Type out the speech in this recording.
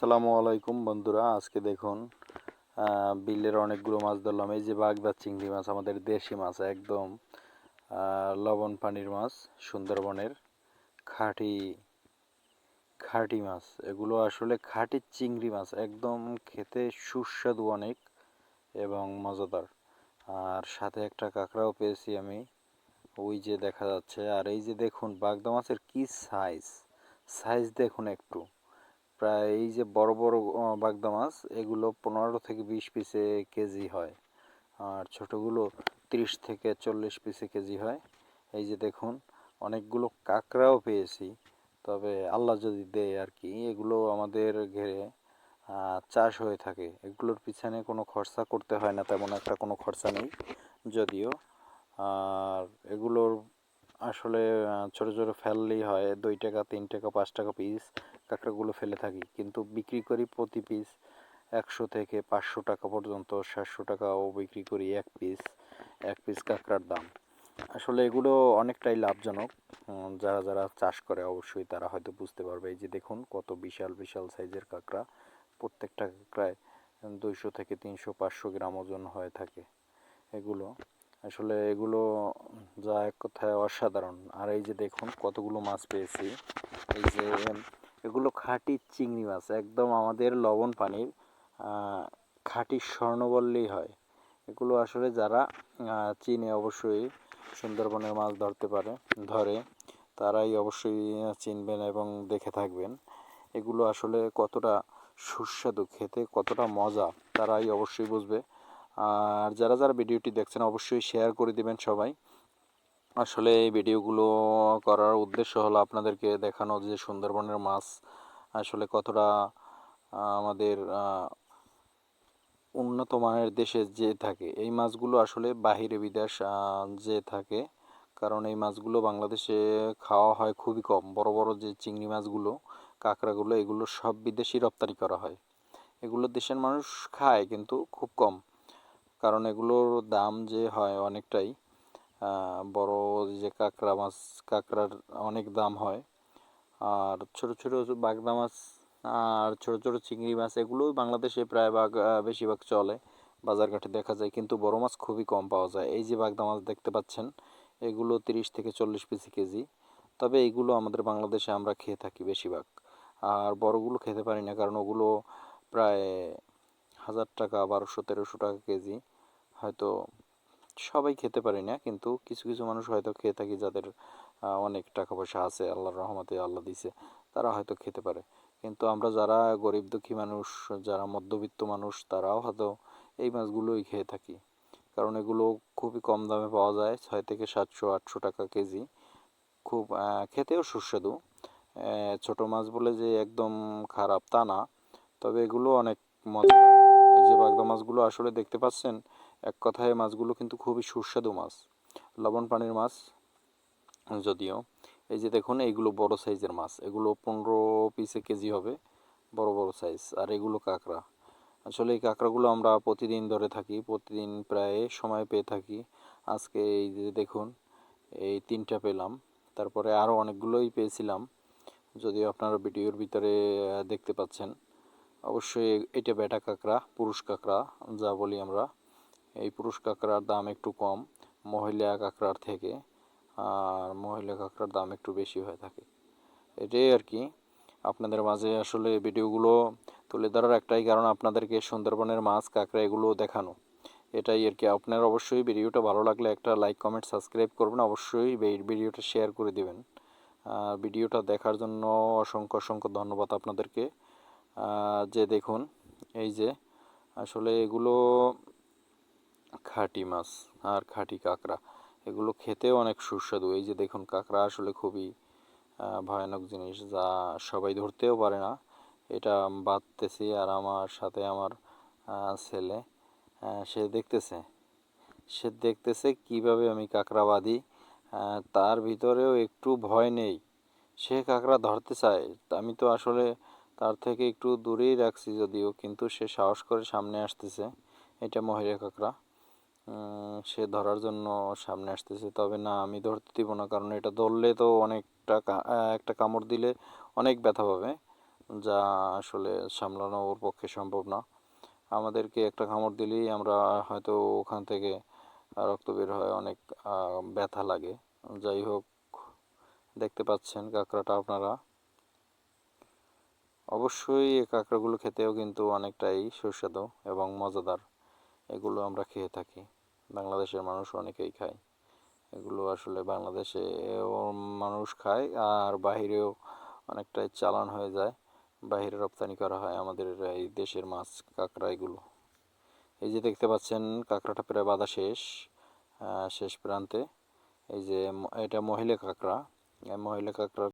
আসসালামু আলাইকুম বন্ধুরা, আজকে দেখুন বিলের অনেকগুলো মাছ ধরলাম। এই যে বাগদা চিংড়ি মাছ, আমাদের দেশি মাছ একদম লবণ পানির মাছ, সুন্দরবনের খাঁটি খাঁটি মাছ। এগুলো আসলে খাঁটি চিংড়ি মাছ, একদম খেতে সুস্বাদু অনেক এবং মজাদার। আর সাথে একটা কাঁকড়াও পেয়েছি আমি, ওই যে দেখা যাচ্ছে। আর এই যে দেখুন, বাগদা মাছের কি সাইজ সাইজ দেখুন একটু। প্রায় এই যে বড় বড় বাগদা মাছ, এগুলো পনেরো থেকে বিশ পিসে কেজি হয়। আর ছোটগুলো তিরিশ থেকে চল্লিশ পিসে কেজি হয়। এই যে দেখুন, অনেকগুলো কাঁকড়াও পেয়েছি। তবে আল্লাহ যদি দেয় আর কি, এগুলো আমাদের ঘেরে চাষ হয়ে থাকে। এগুলোর পিছনে কোনো খরচা করতে হয় না, তেমন একটা কোনো খরচা নেই। যদিও, আর এগুলোর আসলে ছোট ছোট ফেললেই হয়, দুই টাকা, তিন টাকা, পাঁচ টাকা পিস কাঁকড়াগুলো ফেলে থাকি। কিন্তু বিক্রি করি প্রতি পিস একশো থেকে পাঁচশো টাকা পর্যন্ত, সাতশো টাকাও বিক্রি করি এক পিস এক পিস কাঁকড়ার দাম। আসলে এগুলো অনেকটাই লাভজনক। যারা যারা চাষ করে অবশ্যই তারা হয়তো বুঝতে পারবে। এই যে দেখুন, কত বিশাল বিশাল সাইজের কাঁকড়া। প্রত্যেকটা কাঁকড়ায় দুইশো থেকে তিনশো, পাঁচশো গ্রাম ওজন হয়ে থাকে এগুলো। আসলে এগুলো যা এক কথায় অসাধারণ। আর এই যে দেখুন, কতগুলো মাছ পেয়েছি। এই যে এগুলো খাঁটি চিংড়ি মাছ, একদম আমাদের লবণ পানির খাঁটি স্বর্ণ বললেই হয়। এগুলো আসলে যারা চিনে অবশ্যই সুন্দরবনের মাছ ধরতে পারে, ধরে, তারাই অবশ্যই চিনবেন এবং দেখে থাকবেন। এগুলো আসলে কতটা সুস্বাদু, খেতে কতটা মজা, তারাই অবশ্যই বুঝবে। আর যারা যারা ভিডিওটি দেখছেন, অবশ্যই শেয়ার করে দিবেন সবাই। আসলে এই ভিডিওগুলো করার উদ্দেশ্য হলো আপনাদেরকে দেখানো যে সুন্দরবনের মাছ আসলে কতটা আমাদের উন্নত মানের দেশে যে থাকে। এই মাছগুলো আসলে বাহিরে বিদেশ যে থাকে। কারণ এই মাছগুলো বাংলাদেশে খাওয়া হয় খুবই কম। বড় বড় যে চিংড়ি মাছগুলো, কাঁকড়াগুলো, এগুলো সব বিদেশি রপ্তানি করা হয়। এগুলো দেশের মানুষ খায় কিন্তু খুব কম। কারণ এগুলোর দাম যে হয় অনেকটাই। বড় যে কাঁকড়া মাছ, কাঁকড়ার অনেক দাম হয়। আর ছোট ছোট বাগদা মাছ আর ছোট ছোট চিংড়ি মাছ এগুলো বাংলাদেশে প্রায় ভাগ বেশিরভাগ চলে। বাজারঘাটে দেখা যায়, কিন্তু বড় মাছ খুবই কম পাওয়া যায়। এই যে বাগদা মাছ দেখতে পাচ্ছেন, এগুলো তিরিশ থেকে চল্লিশ পিসি কেজি। তবে এইগুলো আমাদের বাংলাদেশে আমরা খেয়ে থাকি বেশিরভাগ। আর বড়গুলো খেতে পারি না, কারণ ওগুলো প্রায় হাজার টাকা, বারোশো, তেরোশো টাকা কেজি। হয়তো সবাই খেতে পারি না, কিন্তু কিছু কিছু মানুষ হয়তো খেয়ে থাকি যাদের অনেক টাকা পয়সা আছে, আল্লাহর রহমতে আল্লাহ দিছে, তারা হয়তো খেতে পারে। কিন্তু আমরা যারা গরিব দুঃখী মানুষ, যারা মধ্যবিত্ত মানুষ, তারাও হয়তো এই মাছগুলোই খেয়ে থাকি। কারণ এগুলো খুবই কম দামে পাওয়া যায়, ছয় থেকে সাতশো, আটশো টাকা কেজি। খুব খেতেও সুস্বাদু। ছোট মাছ বলে যে একদম খারাপ তা না, তবে এগুলো অনেক মজা যে বাগদা মাছগুলো আসলে দেখতে পাচ্ছেন এক কথায় মাছগুলো কিন্তু খুবই সুস্বাদু মাছ, লবণ পানির মাছ যদিও। এই যে দেখুন, এইগুলো বড় সাইজের মাছ, এগুলো পনেরো পিসে কেজি হবে, বড় বড় সাইজ আর এগুলো কাঁকড়া। আসলে এই কাঁকড়াগুলো আমরা প্রতিদিন ধরে থাকি, প্রতিদিন প্রায় সময় পেয়ে থাকি। আজকে এই যে দেখুন, এই তিনটা পেলাম, তারপরে আরও অনেকগুলোই পেয়েছিলাম। যদিও আপনারা ভিডিওর ভিতরে দেখতে পাচ্ছেন, অবশ্যই এটা বেটা কাঁকড়া, পুরুষ কাঁকড়া, যা বলি আমরা। এই পুরুষ কাঁকড়ার দাম একটু কম, মহিলা কাঁকড়ার থেকে, আর মহিলা কাঁকড়ার দাম একটু বেশি হয়ে থাকে। এটাই আর কি। আপনাদের মাঝে আসলে ভিডিওগুলো তুলে ধরার একটাই কারণ আপনাদেরকে সুন্দরবনের মাছ, কাঁকড়া এগুলো দেখানো। এটাই আর কি। আপনার অবশ্যই ভিডিওটা ভালো লাগলে একটা লাইক, কমেন্ট, সাবস্ক্রাইব করবেন। অবশ্যই ভিডিওটা শেয়ার করে দিবেন। আর ভিডিওটা দেখার জন্য অসংখ্য অসংখ্য ধন্যবাদ আপনাদেরকে। যে দেখুন, এই যে আসলে এগুলো খাঁটি মাছ আর খাঁটি কাঁকড়া। এগুলো খেতেও অনেক সুস্বাদু। এই যে দেখুন, কাঁকড়া আসলে খুবই ভয়ানক জিনিস যা সবাই ধরতেও পারে না। এটা বাঁধতেছি আর আমার সাথে আমার ছেলে সে দেখতেছে। সে দেখতেছে কীভাবে আমি কাঁকড়া বাঁধি। তার ভিতরেও একটু ভয় নেই। সে কাঁকড়া ধরতে চায়। আমি তো আসলে তার থেকে একটু দূরেই রাখছি যদিও, কিন্তু সে সাহস করে সামনে আসতেছে। এটা মহিলা কাঁকড়া। সে ধরার জন্য সামনে আসতেছে। তবে না, আমি ধরতে দিব না, কারণ এটা ধরলে তো অনেকটা একটা কামড় দিলে অনেক ব্যথা পাবে, যা আসলে সামলানো ওর পক্ষে সম্ভব না। আমাদেরকে একটা কামড় দিলেই আমরা হয়তো ওখান থেকে রক্ত বের হয় অনেক ব্যথা লাগে। যাই হোক, দেখতে পাচ্ছেন কাঁকড়াটা আপনারা। অবশ্যই এই কাঁকড়াগুলো খেতেও কিন্তু অনেকটাই সুস্বাদু এবং মজাদার। এগুলো আমরা খেয়ে থাকি। বাংলাদেশের মানুষ অনেকেই খায়। এগুলো আসলে বাংলাদেশে মানুষ খায় আর বাহিরেও অনেকটাই চালান হয়ে যায়। বাইরে রপ্তানি করা হয় আমাদের এই দেশের মাছ, কাঁকড়া এগুলো। এই যে দেখতে পাচ্ছেন, কাঁকড়াটা প্রায় বাঁধা শেষ শেষ প্রান্তে। এই যে এটা মহিলা কাঁকড়া। মহিলা কাঁকড়া